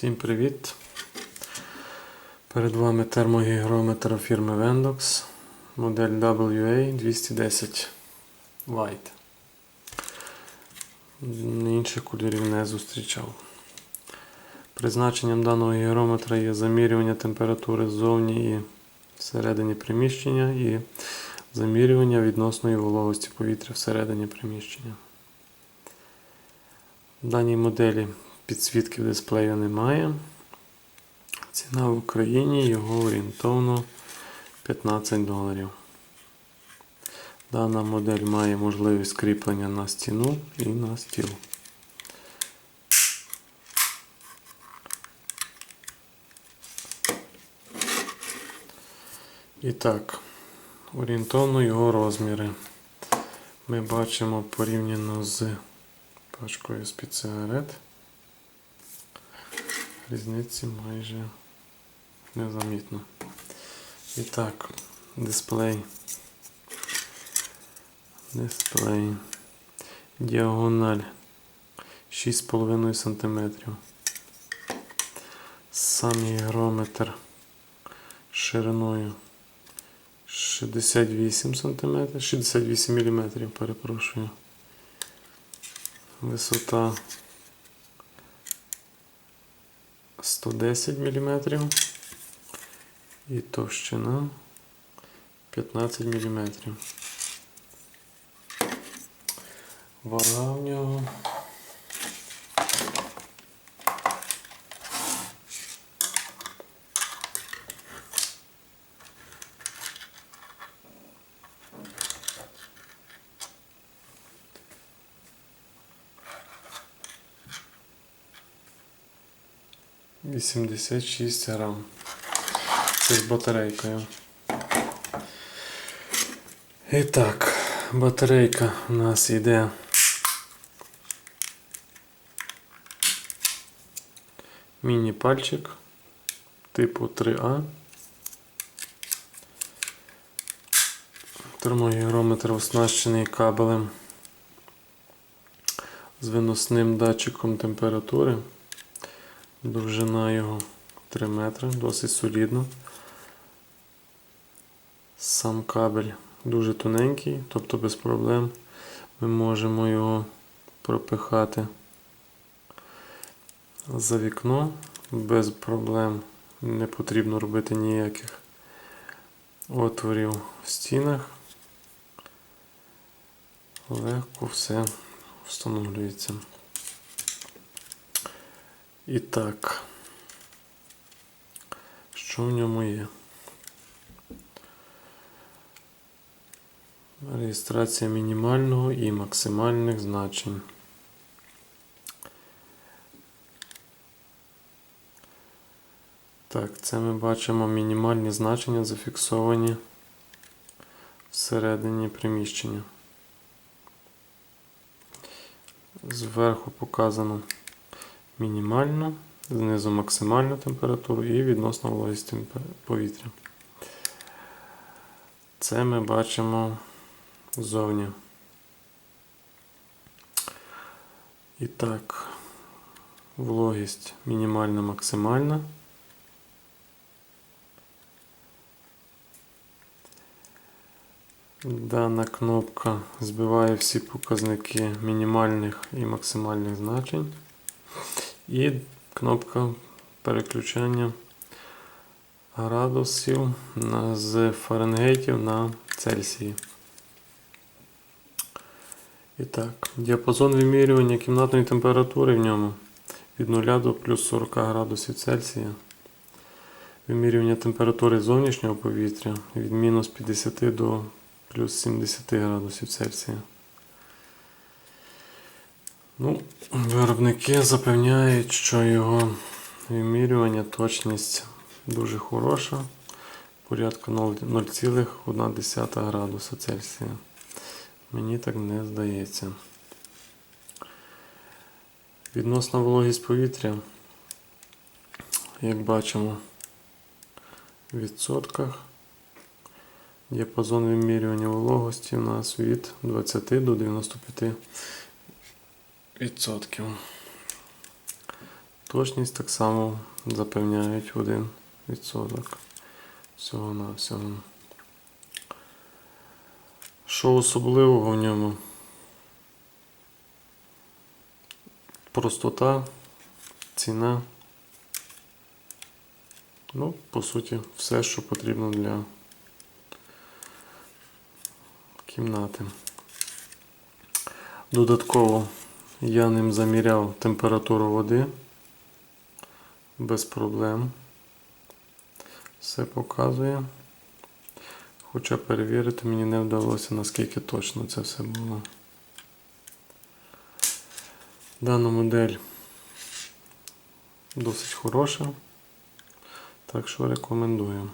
Всім привіт! Перед вами термогігрометр фірми Vendox, модель WA210 White. Інших кольорів не зустрічав. Призначенням даного гігрометра є замірювання температури ззовні і всередині приміщення і замірювання відносної вологості повітря всередині приміщення. В даній моделі підсвітки дисплею немає. Ціна в Україні його орієнтовно 15 доларів. Дана модель має можливість кріплення на стіну і на стіл. І так, орієнтовно його розміри. Ми бачимо порівняно з пачкою з-під сигарет. Різниці майже незамітно. І так, дисплей. Дисплей. Діагональ 6,5 см. Сам гігрометр шириною 68 см, 68 мм, перепрошую. Висота 110 мм і товщина 15 мм. Вага в нього Вісімдесят шість грам. Це з батарейкою. І так, батарейка у нас йде. Міні-пальчик типу 3А. Термогігрометр оснащений кабелем з виносним датчиком температури. Довжина його 3 метри, досить солідно. Сам кабель дуже тоненький, тобто без проблем ми можемо його пропихати за вікно без проблем. Не потрібно робити ніяких отворів в стінах. Легко все встановлюється. І так, що в ньому є? Реєстрація мінімального і максимальних значень. Так, це ми бачимо мінімальні значення зафіксовані всередині приміщення. Зверху показано мінімальну, знизу максимальну температуру і відносно вологість повітря. Це ми бачимо ззовні. І так, вологість мінімальна, максимальна. Дана кнопка збиває всі показники мінімальних і максимальних значень. І кнопка переключання градусів з Фаренгейтів на Цельсії. І так, діапазон вимірювання кімнатної температури в ньому від 0 до плюс 40 градусів Цельсія. Вимірювання температури зовнішнього повітря від мінус 50 до плюс 70 градусів Цельсія. Ну, виробники запевняють, що його вимірювання точність дуже хороша, порядка 0,1 градуса Цельсія. Мені так не здається. Відносна вологість повітря, як бачимо, в відсотках. Діапазон вимірювання вологості у нас від 20 до 95 відсотків. Точність так само запевняють 1%. Всього на всього. Що особливого в ньому? Простота, ціна. Ну, по суті, все, що потрібно для кімнати. Додатково я ним заміряв температуру води без проблем. Все показує. Хоча перевірити мені не вдалося, наскільки точно це все було. Дана модель досить хороша, так що рекомендую.